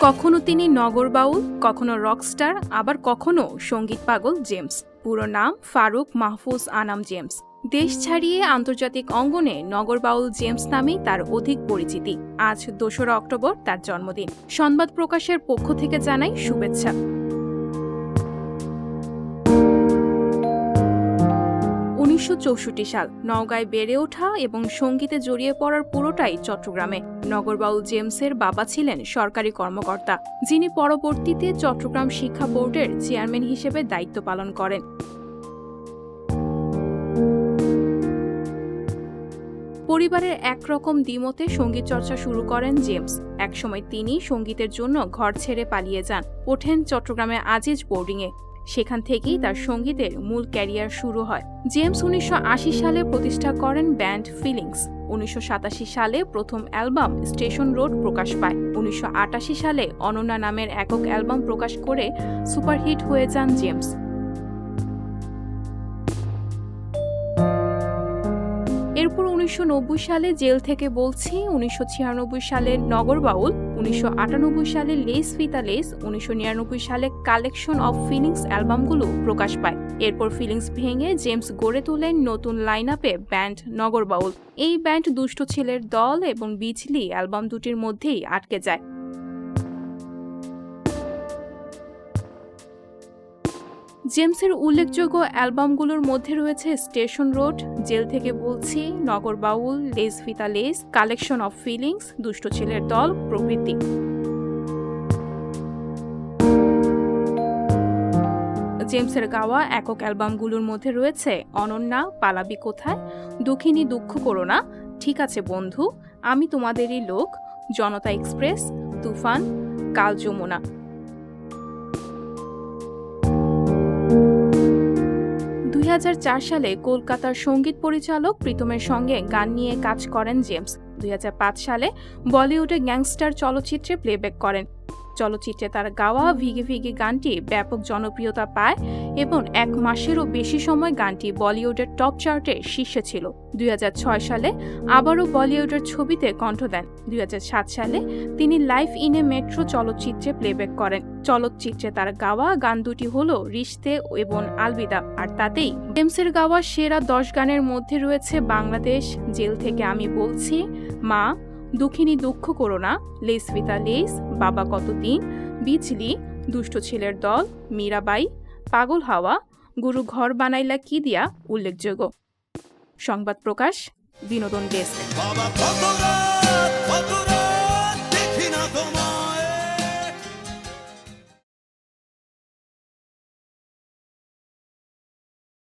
কখনো তিনি নগর বাউল, কখনো রকস্টার আবার কখনো সংগীত পাগল জেমস। পুরো নাম ফারুক মাহফুজ আনাম জেমস। দেশ ছাড়িয়ে আন্তর্জাতিক অঙ্গনে নগর বাউল জেমস নামেই তার অধিক পরিচিতি। আজ দোসরা অক্টোবর তার জন্মদিন। সংবাদ প্রকাশের পক্ষ থেকে জানাই শুভেচ্ছা। উনিশশো চৌষট্টি সাল নওগাঁয় বেড়ে ওঠা এবং সঙ্গীতে জড়িয়ে পড়ার পুরোটাই চট্টগ্রামে। নগরবাউল জেমসের বাবা ছিলেন সরকারি কর্মকর্তা, যিনি পরবর্তীতে চট্টগ্রাম শিক্ষা বোর্ডের চেয়ারম্যান হিসেবে দায়িত্ব পালন করেন। পরিবারের একরকম দ্বিমতে সংগীত চর্চা শুরু করেন জেমস। একসময় তিনি সঙ্গীতের জন্য ঘর ছেড়ে পালিয়ে যান। ওঠেন চট্টগ্রামে আজিজ বোর্ডিংয়ে। সেখান থেকেই তার সঙ্গীতের মূল ক্যারিয়ার শুরু হয়। জেমস উনিশশো আশি সালে প্রতিষ্ঠা করেন ব্যান্ড ফিলিংস। উনিশশো সাতাশি সালে প্রথম অ্যালবাম স্টেশন রোড প্রকাশ পায়। উনিশশো আটাশি সালে অনন্যা নামের একক অ্যালবাম প্রকাশ করে সুপারহিট হয়ে যান জেমস। উনিশশো নব্বই সালে জেল থেকে বলছি, উনিশশো ছিয়ানব্বই সালে নগর বাউল, উনিশশো সালে লেস ফিতা লেস, উনিশশো নিরানব্বই সালে কালেকশন অফ ফিলিংস অ্যালবামগুলো প্রকাশ পায়। এরপর ফিলিংস ভেঙে জেমস গড়ে তোলেন নতুন লাইন আপে ব্যান্ড নগর বাউল। এই ব্যান্ড দুষ্ট ছেলের দল এবং বিজলি অ্যালবাম দুটির মধ্যেই আটকে যায়। জেমসের উল্লেখযোগ্য অ্যালবামগুলোর মধ্যে রয়েছে স্টেশন রোড, জেল থেকে বলছি, নগর বাউল, লেস ফিতা লেস, কালেকশন অফ ফিলিংস, দুষ্ট ছেলের দল, প্রভৃতি। জেমসের গাওয়া একক অ্যালবামগুলোর মধ্যে রয়েছে অনন্যা, পালাবি কোথায়? দুঃখিনী দুঃখ করো না, ঠিক আছে বন্ধু, আমি তোমাদেরই লোক, জনতা এক্সপ্রেস, তুফান, কাল যমুনা। সালে কলকাতার সংগীত পরিচালক প্রীতমের সঙ্গে গান নিয়ে কাজ করেন জেমস। দুই হাজার পাঁচ সালে বলিউডে গ্যাংস্টার চলচ্চিত্রে প্লেব্যাক করেন। চলচ্চিত্রে তার গাওয়া ভিগে ভিগে গানটি ব্যাপক জনপ্রিয়তা পায় এবং এক মাসেরও বেশি সময় গানটি বলিউডের টপ চার্টের শীর্ষে ছিল। দুই হাজার ছয় সালে আবারও বলিউডের ছবিতে কণ্ঠ দেন। দুই হাজার সাত সালে তিনি লাইফ ইন এ মেট্রো চলচ্চিত্রে প্লেব্যাক করেন। চলচ্চিত্রে তার গাওয়া গান দুটি হল রিশতে এবং আলবিদা। আর তাতেই জেমসের গাওয়া সেরা দশ গানের মধ্যে রয়েছে বাংলাদেশ, জেল থেকে আমি বলছি, মা, দুঃখিনী দুঃখ করো না, লেস ফিতা লেস, বাবা কতদিন বিজলি দুষ্ট ছেলের দল, মীরাবাই, পাগল হাওয়া, গুরু ঘর বানাইলা কি দিয়া, উল্লেখযোগ্য। সংবাদ প্রকাশ, বিনোদন ডেস্ক।